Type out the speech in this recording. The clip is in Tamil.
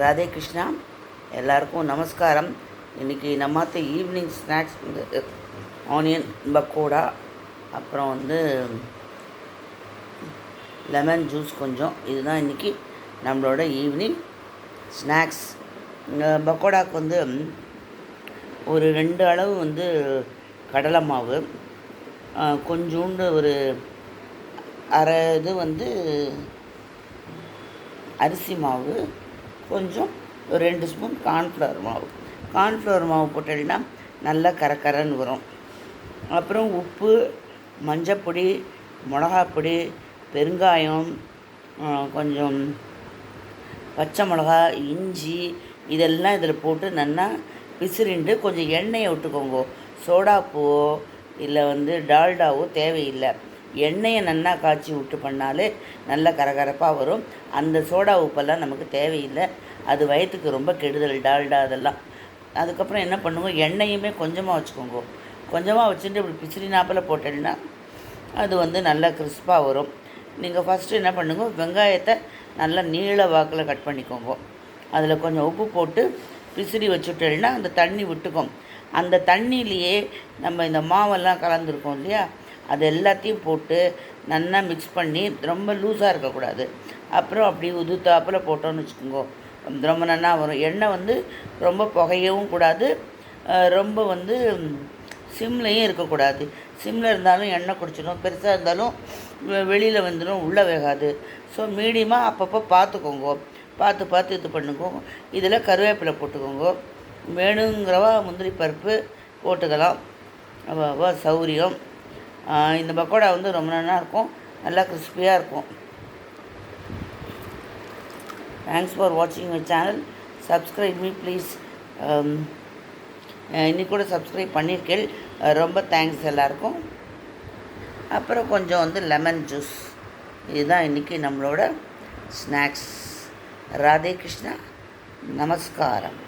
ராதே கிருஷ்ணா எல்லாருக்கும் நமஸ்காரம். இன்றைக்கி நம்மாத்த ஈவினிங் ஸ்நாக்ஸ் வந்து ஆனியன் பக்கோடா அப்புறம் வந்து லெமன் ஜூஸ் கொஞ்சம். இதுதான் இன்றைக்கி நம்மளோட ஈவினிங் ஸ்நாக்ஸ் இந்த பக்கோடாக்கு வந்து ஒரு ரெண்டு அளவு வந்து கடலை மாவு கொஞ்சோண்டு ஒரு அரை இது வந்து அரிசி மாவு கொஞ்சம் ஒரு ரெண்டு ஸ்பூன் கார்ன்ஃப்ளவர் மாவு. கார்ன்ஃப்ளவர் மாவு போட்டீங்கன்னா நல்லா கரக்கரன்னு வரும். அப்புறம் உப்பு மஞ்சப்பொடி மிளகாப்பொடி பெருங்காயம் கொஞ்சம் பச்சை மிளகா இஞ்சி இதெல்லாம் இதில் போட்டு நல்லா பிசிறிண்டு கொஞ்சம் எண்ணெயை விட்டுக்கோங்க. சோடாப்பூவோ இல்லை வந்து டால்டாவோ தேவையில்லை. எண்ணெயை நல்லா காய்ச்சி விட்டு பண்ணாலே நல்ல கரகரப்பாக வரும். அந்த சோடா உப்பெல்லாம் நமக்கு தேவையில்லை. அது வயிற்றுக்கு ரொம்ப கெடுதல் டால்டா அதெல்லாம். அதுக்கப்புறம் என்ன பண்ணுவோம் எண்ணெயுமே கொஞ்சமாக வச்சுக்கோங்க. கொஞ்சமாக வச்சுட்டு இப்படி பிசிறி நாப்பில் போட்டேன்னா அது வந்து நல்லா கிறிஸ்பாக வரும். நீங்கள் ஃபஸ்ட்டு என்ன பண்ணுங்க? வெங்காயத்தை நல்லா நீள வாக்கில் கட் பண்ணிக்கோங்க. அதில் கொஞ்சம் உப்பு போட்டு பிசிறி வச்சுட்டேன்னா அந்த தண்ணி விட்டுக்கும். அந்த தண்ணியிலேயே நம்ம இந்த மாவெல்லாம் கலந்துருக்கோம் இல்லையா? அது எல்லாத்தையும் போட்டு நல்லா மிக்ஸ் பண்ணி ரொம்ப லூஸாக இருக்கக்கூடாது. அப்புறம் அப்படி உதுத்தாப்பில் போட்டோன்னு வச்சுக்கோங்க. ரொம்ப நல்லா வரும். எண்ணெய் வந்து ரொம்ப புகையவும் கூடாது. ரொம்ப வந்து சிம்லையும் இருக்கக்கூடாது. சிம்மில் இருந்தாலும் எண்ணெய் குடிச்சிடும் பெருசாக இருந்தாலும் வெளியில் வந்துடும் உள்ளே வேகாது. ஸோ மீடியமாக அப்பப்போ பார்த்துக்கோங்க. பார்த்து பார்த்து இது பண்ணுங்க. இதில் கருவேப்பிலை போட்டுக்கோங்க. வேணுங்கிறவா முந்திரி பருப்பு போட்டுக்கலாம். சௌரியம். இந்த பக்கோடா வந்து ரொம்ப நல்லா இருக்கும். நல்லா கிறிஸ்பியாக இருக்கும். தேங்க்ஸ் ஃபார் வாட்சிங் my channel subscribe me please இன்னைக்கு கூட சப்ஸ்கிரைப் பண்ணியிருக்கேன் ரொம்ப தேங்க்ஸ் எல்லாருக்கும். அப்புறம் கொஞ்சம் வந்து லெமன் ஜூஸ் இதுதான் இன்றைக்கி நம்மளோட ஸ்நாக்ஸ் ராதே கிருஷ்ணா நமஸ்காரம்.